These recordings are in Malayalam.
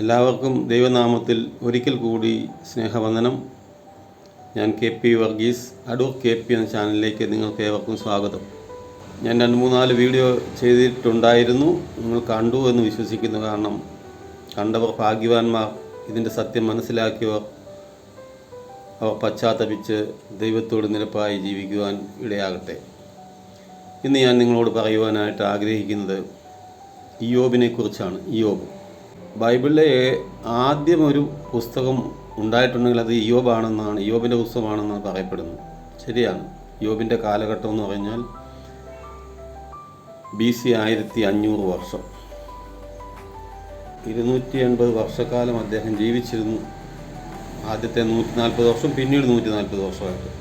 എല്ലാവർക്കും ദൈവനാമത്തിൽ ഒരിക്കൽ കൂടി സ്നേഹവന്ദനം. ഞാൻ K P Varghese Adoor K P എന്ന ചാനലിലേക്ക് നിങ്ങൾക്ക് ഏവർക്കും സ്വാഗതം. ഞാൻ രണ്ട് മൂന്നാൽ വീഡിയോ ചെയ്തിട്ടുണ്ടായിരുന്നു നിങ്ങൾ കണ്ടു എന്ന് വിശ്വസിക്കുന്നു. കാരണം കണ്ടവർ ഭാഗ്യവാന്മാർ ഇതിന്റെ സത്യം മനസ്സിലാക്കിയവർ അവർ പശ്ചാത്തപിച്ച് ദൈവത്തോട് നിരപ്പായി ജീവിക്കുവാൻ ഇടയാകട്ടെ. ഇന്ന് ഞാൻ നിങ്ങളോട് പറയുവാനായിട്ട് ആഗ്രഹിക്കുന്നത് ഇയോബിനെക്കുറിച്ചാണ് ഇയോബ് ബൈബിളിലെ ആദ്യം ഒരു പുസ്തകം ഉണ്ടായിട്ടുണ്ടെങ്കിൽ അത് യോബാണെന്നാണ് യോബിന്റെ പുസ്തകമാണെന്നാണ് പറയപ്പെടുന്നത്. ശരിയാണ്. യോബിന്റെ കാലഘട്ടം എന്ന് പറഞ്ഞാൽ ബി സി ആയിരത്തി അഞ്ഞൂറ് വർഷം. ഇരുന്നൂറ്റി എൺപത് വർഷക്കാലം അദ്ദേഹം ജീവിച്ചിരുന്നു. ആദ്യത്തെ നൂറ്റി നാൽപ്പത് വർഷം പിന്നീട് നൂറ്റി നാൽപ്പത് വർഷമായിട്ട്.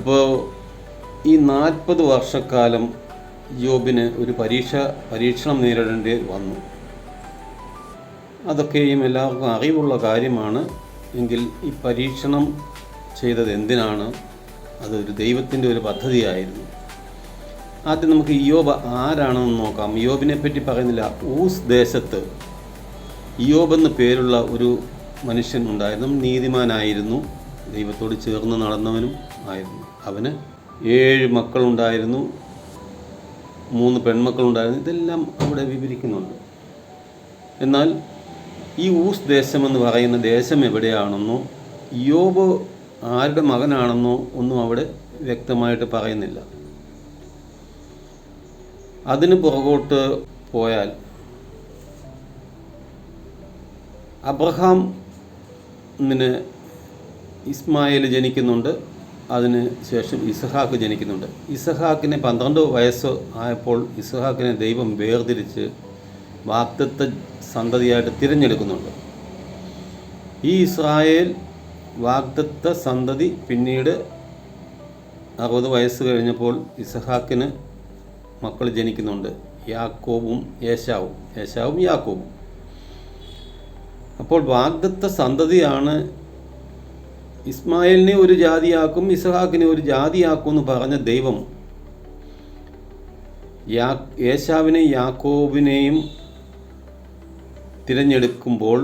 അപ്പോൾ ഈ നാൽപ്പത് വർഷക്കാലം ജോബിന് ഒരു പരീക്ഷ പരീക്ഷണം നേരിടേണ്ടി വന്നു. അതൊക്കെയും എല്ലാവർക്കും അറിവുള്ള കാര്യമാണ്. എങ്കിൽ ഈ പരീക്ഷണം ചെയ്തത് എന്തിനാണ്? അതൊരു ദൈവത്തിന്റെ ഒരു പദ്ധതിയായിരുന്നു. ആദ്യം നമുക്ക് ഇയോബ് ആരാണെന്ന് നോക്കാം. ഇയോബിനെ പറ്റി പറയുന്നില്ല. ഊസ് ദേശത്ത് ഇയോബ് എന്ന് പേരുള്ള ഒരു മനുഷ്യൻ ഉണ്ടായിരുന്നു. നീതിമാനായിരുന്നു. ദൈവത്തോട് ചേർന്ന് നടന്നവനും ആയിരുന്നു. അവന് ഏഴ് മക്കളുണ്ടായിരുന്നു. മൂന്ന് പെൺമക്കളുണ്ടായിരുന്നു. ഇതെല്ലാം അവിടെ വിവരിക്കുന്നുണ്ട്. എന്നാൽ ഈ ഊസ് ദേശമെന്ന് പറയുന്ന ദേശം എവിടെയാണെന്നോ യോബ് ആരുടെ മകനാണെന്നോ ഒന്നും അവിടെ വ്യക്തമായിട്ട് പറയുന്നില്ല. അതിന് പുറകോട്ട് പോയാൽ അബ്രഹാം ഇസ്മായിൽ ജനിക്കുന്നുണ്ട്. അതിന് ശേഷം ഇസഹാക്ക് ജനിക്കുന്നുണ്ട്. ഇസഹാക്കിനെ പന്ത്രണ്ട് വയസ്സ് ആയപ്പോൾ ഇസഹാക്കിനെ ദൈവം വേർതിരിച്ച് വാക്തത്വ സന്തതിയായിട്ട് തിരഞ്ഞെടുക്കുന്നുണ്ട്. ഈ ഇസ്രായേൽ വാഗ്ദത്ത സന്തതി പിന്നീട് അറുപത് വയസ്സ് കഴിഞ്ഞപ്പോൾ ഇസഹാക്കിന് മക്കൾ ജനിക്കുന്നുണ്ട്. യാക്കോബും യേശാവും യേശാവും യാക്കോബും. അപ്പോൾ വാഗ്ദത്ത സന്തതിയാണ് ഇസ്മായിലിനെ ഒരു ജാതിയാക്കും ഇസഹാക്കിനെ ഒരു ജാതിയാക്കും എന്ന് പറഞ്ഞ ദൈവം യാ യേശാവിനെയും തിരഞ്ഞെടുക്കുമ്പോൾ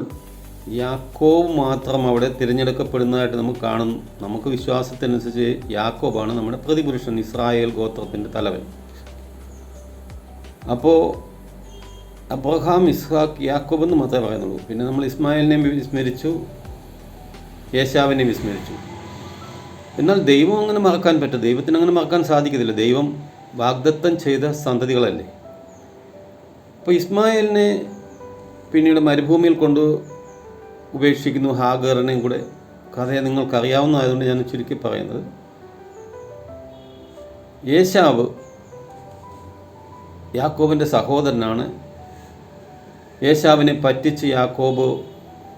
യാക്കോവ് മാത്രം അവിടെ തിരഞ്ഞെടുക്കപ്പെടുന്നതായിട്ട് നമുക്ക് കാണുന്നു നമുക്ക് വിശ്വാസത്തിനനുസരിച്ച് യാക്കോബാണ് നമ്മുടെ പ്രതിപുരുഷൻ ഇസ്രായേൽ ഗോത്രത്തിന്റെ തലവൻ. അപ്പോൾ അബ്രഹാം ഇസ്ഹാഖ് യാക്കോബ് എന്ന് മാത്രമേ പറയുന്നുള്ളൂ. പിന്നെ നമ്മൾ ഇസ്മായിലിനെ വിസ്മരിച്ചു. യേശാവിനെ വിസ്മരിച്ചു. എന്നാൽ ദൈവം അങ്ങനെ മറക്കാൻ പറ്റും ദൈവത്തിന് അങ്ങനെ മറക്കാൻ സാധിക്കത്തില്ല. ദൈവം വാഗ്ദത്തം ചെയ്ത സന്തതികളല്ലേ. അപ്പോൾ ഇസ്മായിലിനെ പിന്നീട് മരുഭൂമിയിൽ കൊണ്ട് ഉപേക്ഷിക്കുന്നു ഹാഗറിനെയും കൂടെ. കഥയെ നിങ്ങൾക്കറിയാവുന്നതായതുകൊണ്ട് ഞാൻ ചുരുക്കി പറയുന്നത്. യേശാവ് യാക്കോബിന്റെ സഹോദരനാണ്. യേശാവിനെ പറ്റിച്ച് യാക്കോബ്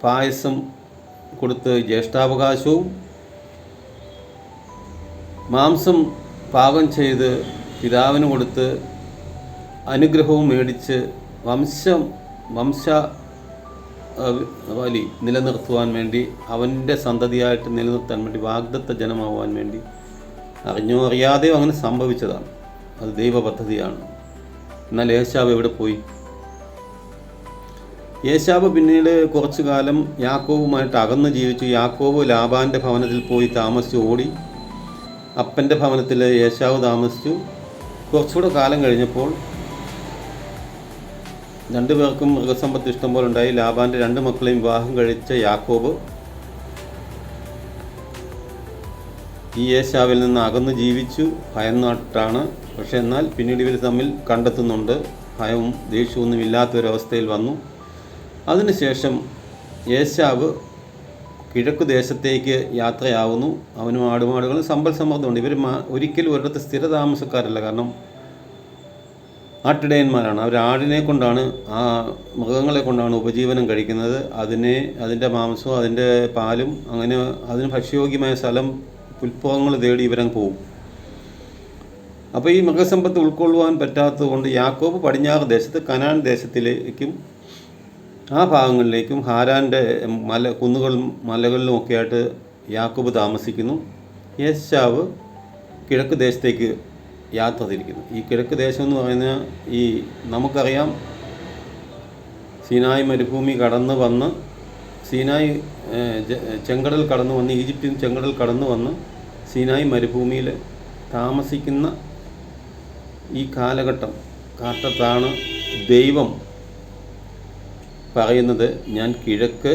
പായസം കൊടുത്ത് ജ്യേഷ്ഠാവകാശവും മാംസം പാകം ചെയ്ത് പിതാവിന് കൊടുത്ത് അനുഗ്രഹവും മേടിച്ച് വംശം വംശ വലി നിലനിർത്തുവാൻ വേണ്ടി അവന്റെ സന്തതിയായിട്ട് നിലനിർത്താൻ വേണ്ടി വാഗ്ദത്ത ജനമാവാൻ വേണ്ടി അറിഞ്ഞോ അറിയാതെയോ അങ്ങനെ സംഭവിച്ചതാണ്. അത് ദൈവ പദ്ധതിയാണ് എന്നാൽ ഏശാവ് എവിടെ പോയി? യേശാവ് പിന്നീട് കുറച്ചു കാലം യാക്കോവുമായിട്ട് അകന്ന് ജീവിച്ചു. യാക്കോവ് ലാബാന്റെ ഭവനത്തിൽ പോയി താമസിച്ചു ഓടി അപ്പന്റെ ഭവനത്തിൽ യേശാവ് താമസിച്ചു. കുറച്ചുകൂടെ കാലം കഴിഞ്ഞപ്പോൾ രണ്ടുപേർക്കും മൃഗസമ്പത്ത് ഇഷ്ടംപോലെ ഉണ്ടായി. ലാബാന്റെ രണ്ട് മക്കളെയും വിവാഹം കഴിച്ച യാക്കോബ് ഈ യേശാവിൽ നിന്ന് അകന്ന് ജീവിച്ചു. ഭയന്നാട്ടാണ് പക്ഷെ എന്നാൽ പിന്നീട് ഇവർ തമ്മിൽ കണ്ടെത്തുന്നുണ്ട്. ഭയവും ദേഷ്യവും ഇല്ലാത്തൊരവസ്ഥയിൽ വന്നു. അതിനുശേഷം യേശാവ് കിഴക്ക് ദേശത്തേക്ക് യാത്രയാവുന്നു. അവനും ആടുമാടുകളും സമ്പൽ സമ്മർദ്ദമുണ്ട് ഇവർ ഒരിക്കലും ഒരിടത്ത് സ്ഥിരതാമസക്കാരല്ല. കാരണം ആട്ടിടയന്മാരാണ്. അവർ ആടിനെ കൊണ്ടാണ് ആ മൃഗങ്ങളെ കൊണ്ടാണ് ഉപജീവനം കഴിക്കുന്നത്. അതിനെ അതിന്റെ മാംസവും അതിന്റെ പാലും അങ്ങനെ അതിന് ഭക്ഷ്യയോഗ്യമായ സ്ഥലം പുൽപ്പുറങ്ങൾ തേടി ഇവരങ്ങ് പോകും അപ്പോൾ ഈ മൃഗസമ്പത്ത് ഉൾക്കൊള്ളുവാൻ പറ്റാത്തത് കൊണ്ട് യാക്കോബ് പടിഞ്ഞാറ് ദേശത്ത് കനാൻ ദേശത്തിലേക്കും ആ ഭാഗങ്ങളിലേക്കും ഹാരാന്റെ മല കുന്നുകളും മലകളിലും ഒക്കെ ആയിട്ട് യാക്കോബ് താമസിക്കുന്നു. യേശാവ് കിഴക്ക് ദേശത്തേക്ക് യാത്ര തിരിക്കുന്നു. ഈ കിഴക്ക് ദേശം എന്ന് പറയുന്ന ഈ നമുക്കറിയാം സീനായ് മരുഭൂമി കടന്നു വന്ന് സീനായ് ചെങ്കടൽ കടന്നു വന്ന് ഈജിപ്തിൽ ചെങ്കടൽ കടന്നു വന്ന് സീനായ് മരുഭൂമിയിൽ താമസിക്കുന്ന ഈ കാലഘട്ടം കാട്ടത്താണ് ദൈവം പറയുന്നത് ഞാൻ കിഴക്ക്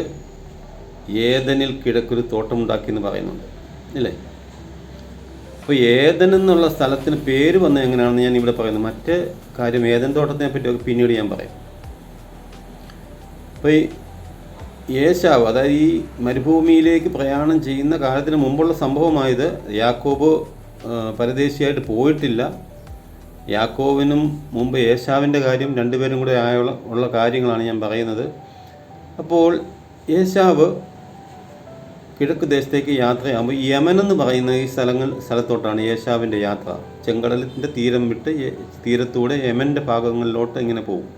ഏതനിൽ കിഴക്കൊരു തോട്ടമുണ്ടാക്കി എന്ന് പറയുന്നുണ്ട്. ഇല്ലേ അപ്പോൾ ഏതൻ എന്നുള്ള സ്ഥലത്തിന് പേര് വന്നത് എങ്ങനെയാണെന്ന് ഞാൻ ഇവിടെ പറയുന്നത് മറ്റ് കാര്യം ഏതൻ തോട്ടത്തിനെ പറ്റിയൊക്കെ പിന്നീട് ഞാൻ പറയാം. അപ്പോൾ ഈ യേശാവ് അതായത് ഈ മരുഭൂമിയിലേക്ക് പ്രയാണം ചെയ്യുന്ന കാലത്തിന് മുമ്പുള്ള സംഭവമായത് യാക്കോബ് പരദേശിയായിട്ട് പോയിട്ടില്ല. യാക്കോവിനും മുമ്പ് യേശാവിന്റെ കാര്യം രണ്ടുപേരും കൂടെ ആയുള്ള ഉള്ള കാര്യങ്ങളാണ് ഞാൻ പറയുന്നത്. അപ്പോൾ യേശാവ് കിഴക്ക് ദേശത്തേക്ക് യാത്രയാകുമ്പോൾ യമൻ എന്ന് പറയുന്ന ഈ സ്ഥലങ്ങൾ സ്ഥലത്തോട്ടാണ് യേശാവിന്റെ യാത്ര. ചെങ്കടലിന്റെ തീരം വിട്ട് തീരത്തൂടെ യമന്റെ ഭാഗങ്ങളിലോട്ട് ഇങ്ങനെ പോകും.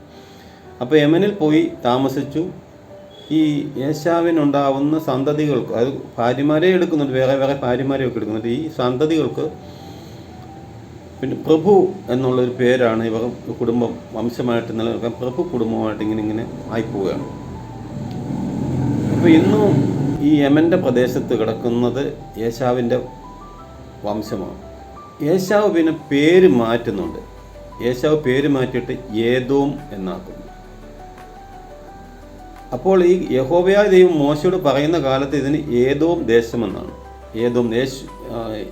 അപ്പോൾ യമനിൽ പോയി താമസിച്ചു. ഈ യേശാവിനുണ്ടാവുന്ന സന്തതികൾക്ക് അത് ഭാര്യമാരെ എടുക്കുന്നുണ്ട് വേറെ വേറെ ഭാര്യമാരെയൊക്കെ എടുക്കുന്നുണ്ട്. ഈ സന്തതികൾക്ക് പിന്നെ പ്രഭു എന്നുള്ളൊരു പേരാണ് ഇവർ കുടുംബം വംശമായിട്ട് നിലനിൽക്കാൻ പ്രഭു കുടുംബമായിട്ട് ഇങ്ങനെ ഇങ്ങനെ ആയിപ്പോവുകയാണ്. അപ്പോൾ ഇന്നും ഈ യമന്റെ പ്രദേശത്ത് കിടക്കുന്നത് യേശാവിന്റെ വംശമാണ്. യേശാവ് പിന്നെ പേര് മാറ്റുന്നുണ്ട്. യേശാവ് പേര് മാറ്റിയിട്ട് ഏതോം എന്നാക്കുന്നു അപ്പോൾ ഈ യഹോവയായ ദൈവം മോശയോട് പറയുന്ന കാലത്ത് ഇതിന് ഏതോം ദേശമെന്നാണ്. ഏതോം യേശ്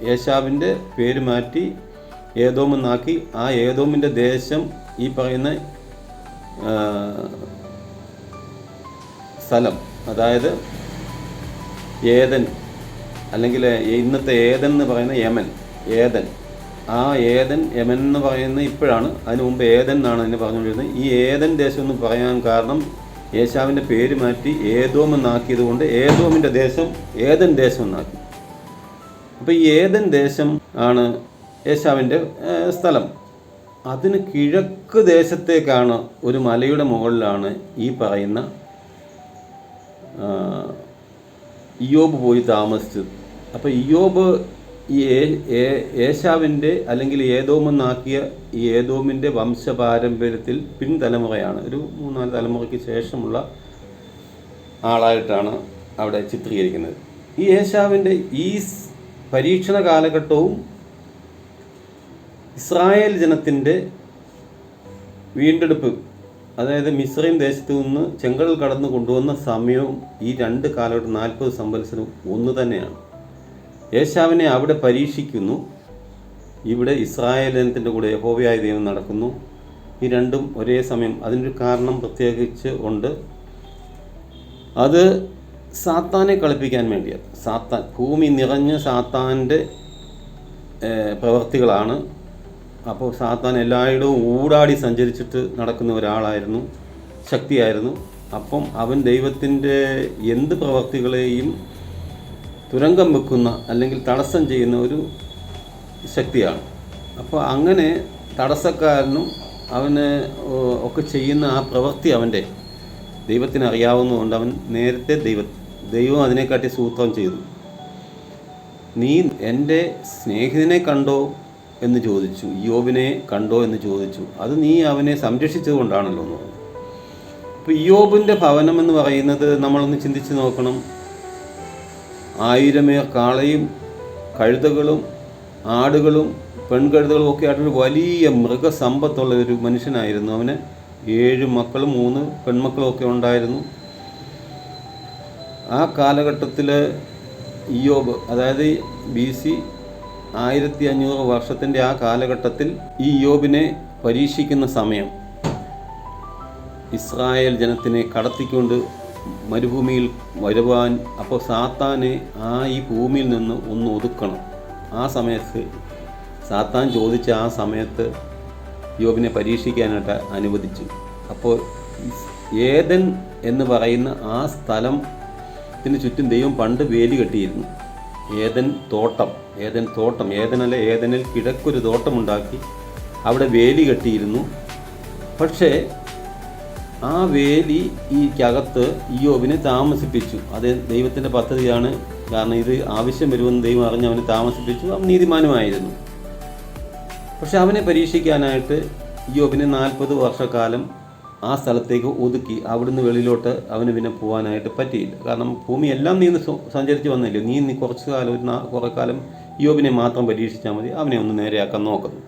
യേശാവിന്റെ പേര് മാറ്റി ഏതോം എന്നാക്കി ആ ഏതോമിന്റെ ദേശം ഈ പറയുന്ന സ്ഥലം. അതായത് ഏതൻ അല്ലെങ്കിൽ ഇന്നത്തെ ഏതൻ എന്ന് പറയുന്ന യമൻ ഏതൻ ആ ഏതൻ യമൻ എന്ന് പറയുന്ന ഇപ്പോഴാണ് അതിന് മുമ്പ് ഏതൻ എന്നാണ് അതിനെ പറഞ്ഞുകൊണ്ടിരുന്നത്. ഈ ഏതൻ ദേശം എന്ന് പറയാൻ കാരണം യേശാവിന്റെ പേര് മാറ്റി ഏതോം എന്നാക്കിയത് കൊണ്ട് ഏതോമിന്റെ ദേശം ഏതൻ ദേശം എന്നാക്കി. അപ്പോൾ ഈ ഏതൻ ദേശം ആണ് യേശാവിന്റെ സ്ഥലം. അതിന് കിഴക്ക് ദേശത്തേക്കാണ് ഒരു മലയുടെ മുകളിലാണ് ഈ പറയുന്ന ഇയോബ് പോയി താമസിച്ചത്. അപ്പോൾ ഇയോബ് ഈ ഏശാവിന്റെ അല്ലെങ്കിൽ ഏതോമെന്നാക്കിയ ഈ ഏതോമിന്റെ വംശപാരമ്പര്യത്തിൽ പിൻതലമുറയാണ്. ഒരു മൂന്നാൽ തലമുറയ്ക്ക് ശേഷമുള്ള ആളായിട്ടാണ് അവിടെ ചിത്രീകരിക്കുന്നത്. ഈ ഏശാവിന്റെ ഈ പരീക്ഷണ കാലഘട്ടവും ഇസ്രായേൽ ജനത്തിന്റെ വീണ്ടെടുപ്പ് അതായത് മിസ്രൈം ദേശത്തു നിന്ന് ചെങ്കടൽ കടന്നു കൊണ്ടുവന്ന സമയവും ഈ രണ്ട് കാലഘട്ടം നാൽപ്പത് സമ്പത്സരവും ഒന്ന് തന്നെയാണ്. യേശാവിനെ അവിടെ പരീക്ഷിക്കുന്നു. ഇവിടെ ഇസ്രായേൽ ജനത്തിന്റെ കൂടെ യഹോവയായ ദൈവം നടക്കുന്നു. ഈ രണ്ടും ഒരേ സമയം അതിനൊരു കാരണം പ്രത്യേകിച്ച് ഉണ്ട്. അത് സാത്താനെ കളിപ്പിക്കാൻ വേണ്ടിയാണ്. സാത്താൻ ഭൂമി നിറഞ്ഞ സാത്താന്റെ പ്രവർത്തികളാണ്. അപ്പോൾ സാത്താൻ എല്ലായിടവും ഊടാടി സഞ്ചരിച്ചിട്ട് നടക്കുന്ന ഒരാളായിരുന്നു ശക്തിയായിരുന്നു. അപ്പം അവൻ ദൈവത്തിന്റെ എന്ത് പ്രവർത്തികളെയും തുരങ്കം വെക്കുന്ന അല്ലെങ്കിൽ തടസ്സം ചെയ്യുന്ന ഒരു ശക്തിയാണ്. അപ്പോൾ അങ്ങനെ തടസ്സക്കാരനും അവന് ഒക്കെ ചെയ്യുന്ന ആ പ്രവൃത്തി അവന്റെ. ദൈവത്തിന് അറിയാവുന്നതുകൊണ്ട് അവൻ നേരത്തെ ദൈവ ദൈവം അതിനെക്കാട്ടി സൂത്രം ചെയ്തു. നീ എന്റെ സ്നേഹിതനെ കണ്ടോ? എന്ന് ചോദിച്ചു. യോബിനെ കണ്ടോ എന്ന് ചോദിച്ചു. അത് നീ അവനെ സംരക്ഷിച്ചതുകൊണ്ടാണല്ലോ എന്ന് പറഞ്ഞു. അപ്പോൾ യോബിന്റെ ഭവനം എന്ന് പറയുന്നത് നമ്മളൊന്ന് ചിന്തിച്ച് നോക്കണം. ആയിരമേ കാളയും കഴുതകളും ആടുകളും പെൺകഴുതകളും ഒക്കെ ആയിട്ടൊരു വലിയ മൃഗസമ്പത്തുള്ള ഒരു മനുഷ്യനായിരുന്നു അവന്. ഏഴ് മക്കളും മൂന്ന് പെൺമക്കളും ഒക്കെ ഉണ്ടായിരുന്നു. ആ കാലഘട്ടത്തിൽ ഇയോബ് അതായത് ബി സി ആയിരത്തി അഞ്ഞൂറ് വർഷത്തിന്റെ ആ കാലഘട്ടത്തിൽ ഈ യോബിനെ പരീക്ഷിക്കുന്ന സമയം ഇസ്രായേൽ ജനത്തിനെ കടത്തിക്കൊണ്ട് മരുഭൂമിയിൽ വരുവാൻ അപ്പോൾ സാത്താനെ ആ ഈ ഭൂമിയിൽ നിന്ന് ഒന്ന് ഒതുക്കണം. ആ സമയത്ത് സാത്താൻ ചോദിച്ച ആ സമയത്ത് യോബിനെ പരീക്ഷിക്കാനായിട്ട് അനുവദിച്ചു. അപ്പോൾ ഏതൻ എന്ന് പറയുന്ന ആ സ്ഥലത്തിന് ചുറ്റും ദൈവം പണ്ട് വേലി കെട്ടിയിരുന്നു. ഏതൻ തോട്ടം ഏതൻ തോട്ടം ഏതനല്ല ഏതനിൽ കിഴക്കൊരു തോട്ടമുണ്ടാക്കി അവിടെ വേലി കെട്ടിയിരുന്നു. പക്ഷേ ആ വേലി ഈ അകത്ത് ഇയോബിനെ താമസിപ്പിച്ചു. അത് ദൈവത്തിന്റെ പദ്ധതിയാണ്. കാരണം ഇത് ആവശ്യം വരുമെന്ന് ദൈവം അറിഞ്ഞ് അവനെ താമസിപ്പിച്ചു. അവൻ നീതിമാനുമായിരുന്നു. പക്ഷെ അവനെ പരീക്ഷിക്കാനായിട്ട് ഇയോബിനെ നാൽപ്പത് വർഷക്കാലം ആ സ്ഥലത്തേക്ക് ഒതുക്കി അവിടുന്ന് വെളിയിലോട്ട് അവന് പിന്നെ പോകാനായിട്ട് പറ്റിയില്ല. കാരണം ഭൂമി എല്ലാം നീ സഞ്ചരിച്ച് വന്നില്ലേ? നീ നീ കുറച്ച് കാലം ഒരു കുറേ കാലം യോബിനെ മാത്രം പരീക്ഷിച്ചാൽ മതി. അവനെ ഒന്ന് നേരെയാക്കാൻ നോക്കുന്നു.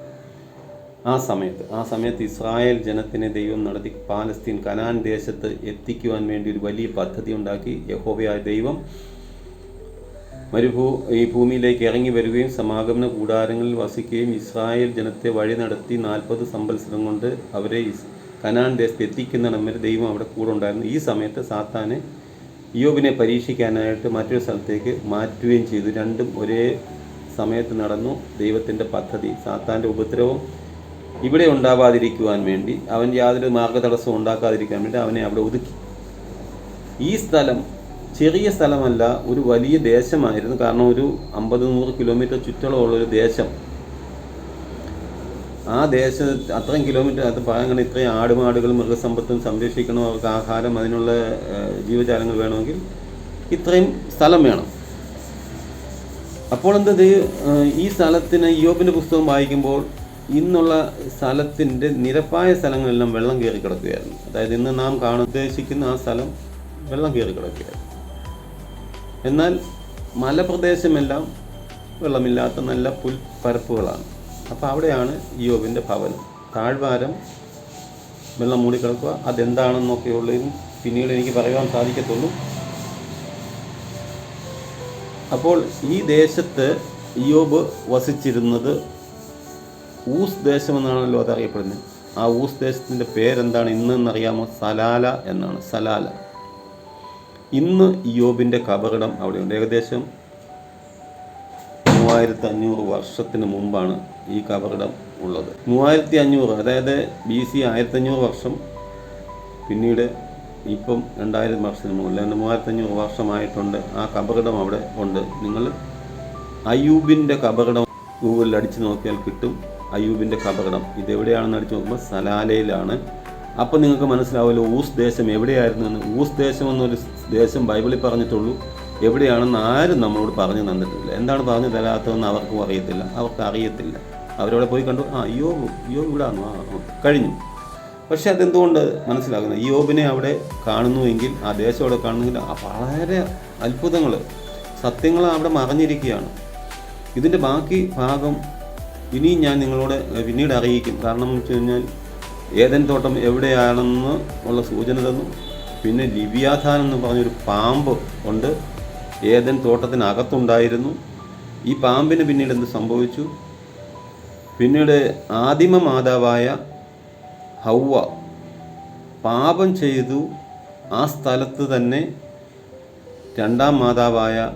ആ സമയത്ത് ആ സമയത്ത് ഇസ്രായേൽ ജനത്തിനെ ദൈവം നടത്തി പാലസ്തീൻ കനാൻ ദേശത്ത് എത്തിക്കുവാൻ വേണ്ടി ഒരു വലിയ പദ്ധതി ഉണ്ടാക്കി. യഹോബയായ ദൈവം മരുഭൂ ഈ ഭൂമിയിലേക്ക് ഇറങ്ങി വരികയും സമാഗമന കൂടാരങ്ങളിൽ വസിക്കുകയും ഇസ്രായേൽ ജനത്തെ വഴി നടത്തി നാൽപ്പത് സമ്പത്സരം കൊണ്ട് അവരെ കനാൻ ദേശത്ത് എത്തിക്കുന്നിടം വരെ ദൈവം അവിടെ കൂടെ ഉണ്ടായിരുന്നു. ഈ സമയത്ത് സാത്താനെ യോബിനെ പരീക്ഷിക്കാനായിട്ട് മറ്റൊരു സ്ഥലത്തേക്ക് മാറ്റുകയും ചെയ്തു. രണ്ടും ഒരേ സമയത്ത് നടന്നു. ദൈവത്തിന്റെ പദ്ധതി സാത്താന്റെ ഉപദ്രവം ഇവിടെ ഉണ്ടാവാതിരിക്കുവാൻ വേണ്ടി അവൻ യാതൊരു മാർഗതടസ്സവും ഉണ്ടാക്കാതിരിക്കാൻ വേണ്ടി അവനെ അവിടെ ഒതുക്കി. ഈ സ്ഥലം ചെറിയ സ്ഥലമല്ല ഒരു വലിയ ദേശമായിരുന്നു. കാരണം ഒരു അമ്പത് നൂറ് കിലോമീറ്റർ ചുറ്റളമുള്ള ഒരു ദേശം. ആ ദേശ അത്രയും കിലോമീറ്റർ അത് പറയാൻ ഇത്രയും ആടുമാടുകൾ മൃഗസമ്പത്തും സംരക്ഷിക്കണം അവർക്ക് ആഹാരം അതിനുള്ള ജീവജാലങ്ങൾ വേണമെങ്കിൽ ഇത്രയും സ്ഥലം വേണം. അപ്പോൾ എന്തത് ഈ സ്ഥലത്തിന് യോബിന്റെ പുസ്തകം വായിക്കുമ്പോൾ ഇന്നുള്ള സ്ഥലത്തിന്റെ നിരപ്പായ സ്ഥലങ്ങളെല്ലാം വെള്ളം കയറി കിടക്കുകയായിരുന്നു. അതായത് ഇന്ന് നാം കാണാൻ ഉദ്ദേശിക്കുന്ന ആ സ്ഥലം വെള്ളം കയറി കിടക്കുകയായിരുന്നു. എന്നാൽ മലപ്രദേശമെല്ലാം വെള്ളമില്ലാത്ത നല്ല പുൽപ്പരപ്പുകളാണ്. അപ്പോൾ അവിടെയാണ് യോബിന്റെ ഭവനം. താഴ്വാരം വെള്ളം മൂടിക്കിടക്കുക അതെന്താണെന്നൊക്കെയുള്ളതും പിന്നീട് എനിക്ക് പറയാൻ സാധിക്കത്തുള്ളൂ. അപ്പോൾ ഈ ദേശത്ത് യോബ് വസിച്ചിരുന്നത് ഊസ് ദേശമെന്നാണല്ലോ അത് അറിയപ്പെടുന്നത് ആ ഊസ് ദേശത്തിന്റെ പേരെന്താണ് ഇന്നെന്നറിയാമോ? സലാല എന്നാണ് സലാല. ഇന്ന് യോബിന്റെ കബറിടം അവിടെയുണ്ട്. ഏകദേശം മൂവായിരത്തി അഞ്ഞൂറ് വർഷത്തിന് മുമ്പാണ് ഈ കബറിടം ഉള്ളത്. മൂവായിരത്തി അഞ്ഞൂറ് അതായത് ബി സി ആയിരത്തി അഞ്ഞൂറ് വർഷം പിന്നീട് ഇപ്പം രണ്ടായിരം വർഷത്തിന് മുകളിൽ രണ്ട് മൂവായിരത്തി അഞ്ഞൂറ് വർഷമായിട്ടുണ്ട് ആ കബറിടം അവിടെ ഉണ്ട്. നിങ്ങൾ അയ്യൂബിന്റെ കബറിടം ഗൂഗിളിൽ അടിച്ചു നോക്കിയാൽ കിട്ടും അയ്യൂബിന്റെ കബറിടം. ഇതെവിടെയാണെന്ന് അടിച്ചു നോക്കുമ്പോൾ സലാലയിലാണ്. അപ്പോൾ നിങ്ങൾക്ക് മനസ്സിലാവില്ല ഊസ് ദേശം എവിടെയായിരുന്നു എന്ന്. ഊസ് ദേശം എന്നൊരു ദേശം ബൈബിളിൽ പറഞ്ഞിട്ടുള്ളൂ. എവിടെയാണെന്ന് ആരും നമ്മളോട് പറഞ്ഞു തന്നിട്ടില്ല. എന്താണ് പറഞ്ഞു തരാത്തതെന്ന് അവർക്കും അറിയത്തില്ല. അവർക്ക് അറിയത്തില്ല. അവരവിടെ പോയി കണ്ടു ആ യോബ് യോബ് ഇവിടെ ആണോ ആ കഴിഞ്ഞു. പക്ഷെ അതെന്തുകൊണ്ട് മനസ്സിലാകുന്നത്? യോബിനെ അവിടെ കാണുന്നുവെങ്കിൽ ആ ദേശം അവിടെ കാണുന്നെങ്കിൽ വളരെ അത്ഭുതങ്ങൾ സത്യങ്ങൾ അവിടെ മറഞ്ഞിരിക്കുകയാണ്. ഇതിന്റെ ബാക്കി ഭാഗം ഇനിയും ഞാൻ നിങ്ങളോട് പിന്നീട് അറിയിക്കും. കാരണം എന്ന് വെച്ച് കഴിഞ്ഞാൽ ഏതൻ തോട്ടം എവിടെയാണെന്ന് ഉള്ള സൂചന തന്നു. പിന്നെ ലിവ്യാധാനം എന്ന് പറഞ്ഞൊരു പാമ്പ് ഉണ്ട്. ഏതൻ തോട്ടത്തിനകത്തുണ്ടായിരുന്നു. ഈ പാമ്പിന് പിന്നീട് എന്ത് സംഭവിച്ചു? പിന്നീട് ആദിമ മാതാവായ ഹൗവ പാപം ചെയ്തു. ആ സ്ഥലത്ത് തന്നെ രണ്ടാം മാതാവായ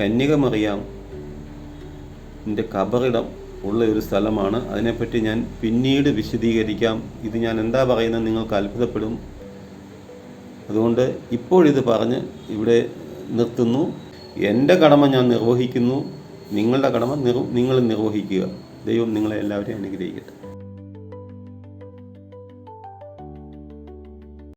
കന്യകമറിയാം. എന്റെ കബറിടം ഉള്ള ഒരു സ്ഥലമാണ്. അതിനെപ്പറ്റി ഞാൻ പിന്നീട് വിശദീകരിക്കാം. ഇത് ഞാൻ എന്താ പറയുന്നത് നിങ്ങൾക്ക് അത്ഭുതപ്പെടും. അതുകൊണ്ട് ഇപ്പോഴിത് പറഞ്ഞ് ഇവിടെ നിർത്തുന്നു. എന്റെ കടമ ഞാൻ നിർവഹിക്കുന്നു. നിങ്ങളുടെ കടമ നിർ നിങ്ങൾ നിർവഹിക്കുക. ദൈവം നിങ്ങളെ എല്ലാവരെയും അനുഗ്രഹിക്കട്ടെ.